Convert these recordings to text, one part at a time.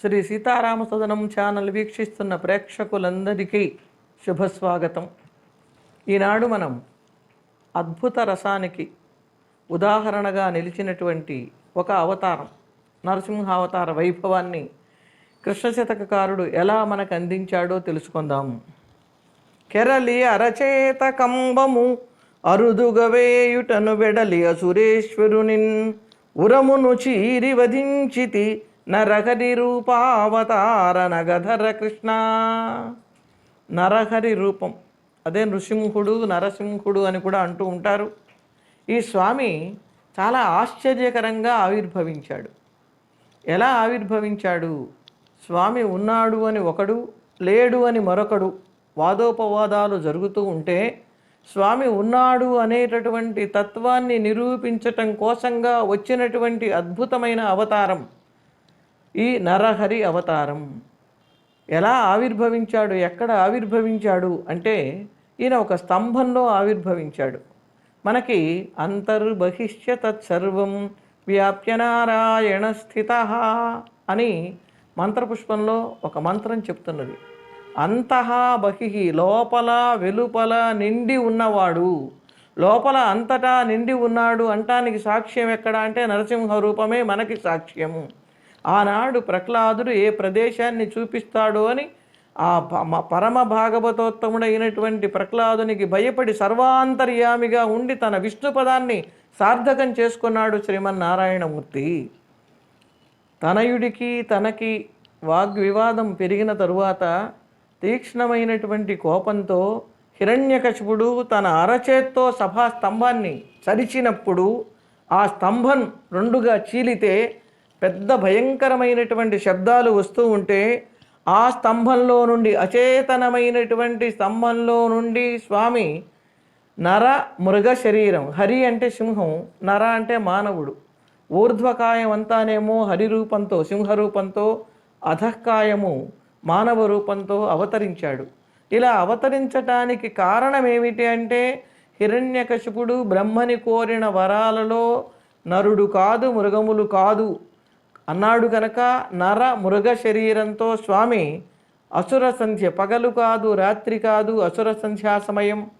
Shri Sitarama సదనం channel వీక్షిస్తున్న ప్రేక్షకులందరికీ శుభస్వాగతం. ఈనాడు మనం అద్భుత రసానికి ఉదాహరణగా నిలిచినటువంటి ఒక అవతారం నరసింహావతార వైభవాన్ని కృష్ణశతకారుడు ఎలా మనకు అందించాడో తెలుసుకుందాము కెరలి అరచేత కంబము అరుదుగవేయుటను వెడలి అసురేశ్వరునిన్ ఉరమును చీరి వధించితి నరహరి రూపావతార నగధర కృష్ణ నరహరి రూపం. అదే నృసింహుడు నరసింహుడు అని కూడా అంటూ ఉంటారు. ఈ స్వామి చాలా ఆశ్చర్యకరంగా ఆవిర్భవించాడు. ఎలా ఆవిర్భవించాడు? స్వామి ఉన్నాడు అని ఒకడు లేడు అని మరొకడు వాదోపవాదాలు జరుగుతూ ఉంటే స్వామి ఉన్నాడు అనేటటువంటి తత్వాన్ని నిరూపించటం కోసంగా వచ్చినటువంటి అద్భుతమైన అవతారం ఈ నరహరి అవతారం. ఎలా ఆవిర్భవించాడు? ఎక్కడ ఆవిర్భవించాడు? అంటే ఈయన ఒక స్తంభంలో ఆవిర్భవించాడు. మనకి అంతర్బహిష్య తత్సర్వం వ్యాప్య నారాయణ స్థిత అని మంత్రపుష్పంలో ఒక మంత్రం చెప్తున్నది. అంతః బహిహి లోపల వెలుపల నిండి ఉన్నవాడు. లోపల అంతటా నిండి ఉన్నాడు అంటానికి సాక్ష్యం ఎక్కడ? అంటే నరసింహ రూపమే మనకి సాక్ష్యము. ఆనాడు ప్రహ్లాదుడు ఏ ప్రదేశాన్ని చూపిస్తాడో అని ఆ పరమ భాగవతోత్తముడైనటువంటి ప్రహ్లాదునికి భయపడి సర్వాంతర్యామిగా ఉండి తన విష్ణు పదాన్ని సార్థకం చేసుకున్నాడు శ్రీమన్నారాయణమూర్తి. తనయుడికి తనకి వాగ్వివాదం పెరిగిన తరువాత తీక్ష్ణమైనటువంటి కోపంతో హిరణ్యకశిపుడు తన అరచేత్తో సభా స్తంభాన్ని చరిచినప్పుడు ఆ స్తంభం రెండుగా చీలితే పెద్ద భయంకరమైనటువంటి శబ్దాలు వస్తూ ఉంటే ఆ స్తంభంలో నుండి అచేతనమైనటువంటి స్తంభంలో నుండి స్వామి నర మృగ శరీరం. హరి అంటే సింహం నర అంటే మానవుడు. ఊర్ధ్వకాయం అంతానేమో హరి రూపంతో సింహరూపంతో అధఃకాయము మానవ రూపంతో అవతరించాడు. ఇలా అవతరించటానికి కారణం ఏమిటి అంటే హిరణ్యకశిపుడు బ్రహ్మని కోరిన వరాలలో నరుడు కాదు మృగములు కాదు. అన్నాడు కనుక నర మృగ శరీరంతో స్వామి అసుర సంధ్య పగలు కాదు రాత్రి కాదు అసుర సంధ్యా సమయం.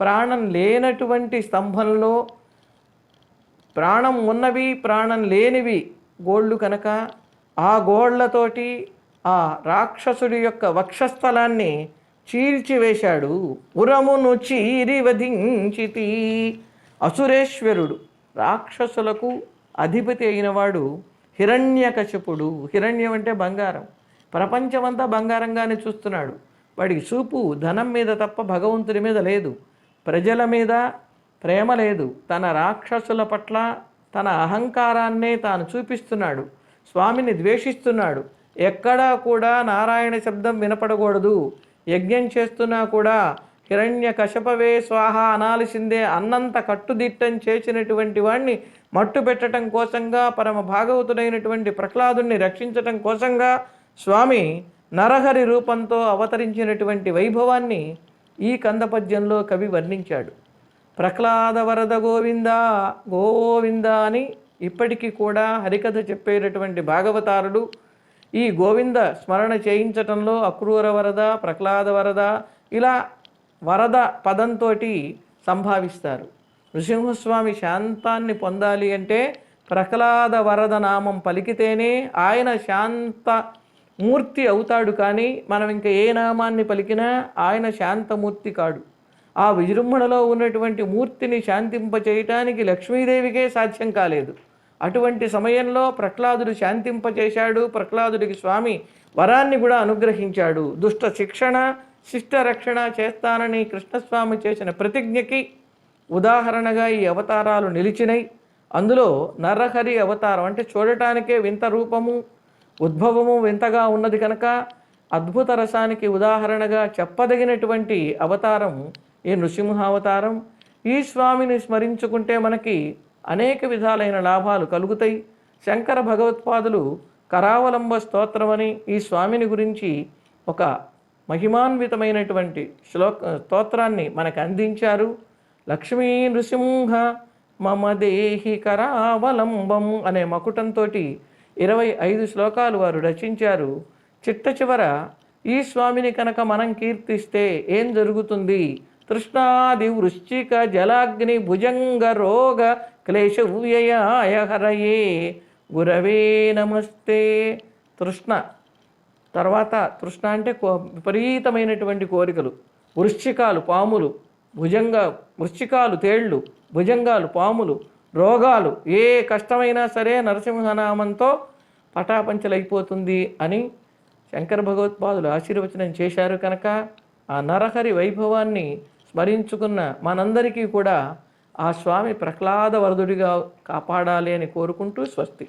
ప్రాణం లేనటువంటి స్తంభంలో ప్రాణం ఉన్నవి ప్రాణం లేనివి గోళ్ళు కనుక ఆ గోళ్ళతోటి ఆ రాక్షసుడి యొక్క వక్షస్థలాన్ని చీల్చివేశాడు. ఉరమును చీరి వధించితి. అసురేశ్వరుడు రాక్షసులకు అధిపతి అయినవాడు హిరణ్యకశపుడు. హిరణ్యం అంటే బంగారం. ప్రపంచమంతా బంగారంగానే చూస్తున్నాడు. వాడికి చూపు ధనం మీద తప్ప భగవంతుడి మీద లేదు. ప్రజల మీద ప్రేమ లేదు. తన రాక్షసుల పట్ల తన అహంకారాన్నే తాను చూపిస్తున్నాడు. స్వామిని ద్వేషిస్తున్నాడు. ఎక్కడా కూడా నారాయణ శబ్దం వినపడకూడదు. యజ్ఞం చేస్తున్నా కూడా హిరణ్య కశపవే స్వాహ అనాల్సిందే అన్నంత కట్టుదిట్టం చేసినటువంటి వాణ్ణి మట్టు పెట్టడం కోసంగా పరమ భాగవతుడైనటువంటి ప్రహ్లాదుని రక్షించటం కోసంగా స్వామి నరహరి రూపంతో అవతరించినటువంటి వైభవాన్ని ఈ కందపద్యంలో కవి వర్ణించాడు. ప్రహ్లాద వరద గోవింద గోవింద అని ఇప్పటికీ కూడా హరికథ చెప్పేటటువంటి భాగవతారులు ఈ గోవింద స్మరణ చేయించటంలో అక్రూర వరద ప్రహ్లాద వరద ఇలా వరద పదంతో సంభావిస్తారు. నృసింహస్వామి శాంతాన్ని పొందాలి అంటే ప్రహ్లాద వరద నామం పలికితేనే ఆయన శాంత మూర్తి అవుతాడు కానీ మనం ఇంకా ఏ నామాన్ని పలికినా ఆయన శాంతమూర్తి కాడు. ఆ విజృంభణలో ఉన్నటువంటి మూర్తిని శాంతింపచేయటానికి లక్ష్మీదేవికే సాధ్యం కాలేదు. అటువంటి సమయంలో ప్రహ్లాదుడు శాంతింపచేశాడు. ప్రహ్లాదుడికి స్వామి వరాన్ని కూడా అనుగ్రహించాడు. దుష్ట శిక్షణ శిష్ట రక్షణ చేస్తానని కృష్ణస్వామి చేసిన ప్రతిజ్ఞకి ఉదాహరణగా ఈ అవతారాలు నిలిచినాయి అందులో నరహరి అవతారం అంటే చూడటానికే వింత రూపము ఉద్భవము వింతగా ఉన్నది కనుక అద్భుత రసానికి ఉదాహరణగా చెప్పదగినటువంటి అవతారం ఈ నృసింహావతారం. ఈ స్వామిని స్మరించుకుంటే మనకి అనేక విధాలైన లాభాలు కలుగుతాయి శంకర భగవత్పాదులు కరావలంబ స్తోత్రమని ఈ స్వామిని గురించి ఒక మహిమాన్వితమైనటువంటి శ్లోక స్తోత్రాన్ని మనకు అందించారు. లక్ష్మీ నృసింహ మమ దేహి కరావలంబం అనే మకుటంతో ఇరవై ఐదు శ్లోకాలు వారు రచించారు. చిట్ట చివర ఈ స్వామిని కనుక మనం కీర్తిస్తే ఏం జరుగుతుంది? తృష్ణాది వృశ్చిక జలాగ్ని భుజంగ రోగ క్లేశ వ్యయాయ హరయే. గురవే నమస్తే. తృష్ణ తర్వాత తృష్ణ అంటే కో విపరీతమైనటువంటి కోరికలు వృశ్చికాలు పాములు. భుజంగ వృశ్చికాలు తేళ్ళు భుజంగాలు పాములు రోగాలు ఏ కష్టమైనా సరే నరసింహనామంతో పటాపంచలైపోతుంది అని శంకర భగవత్పాదులు ఆశీర్వచనం చేశారు కనుక ఆ నరహరి వైభవాన్ని స్మరించుకున్న మనందరికీ కూడా ఆ స్వామి ప్రహ్లాద వరదుడిగా కాపాడాలి అని కోరుకుంటూ స్వస్తి.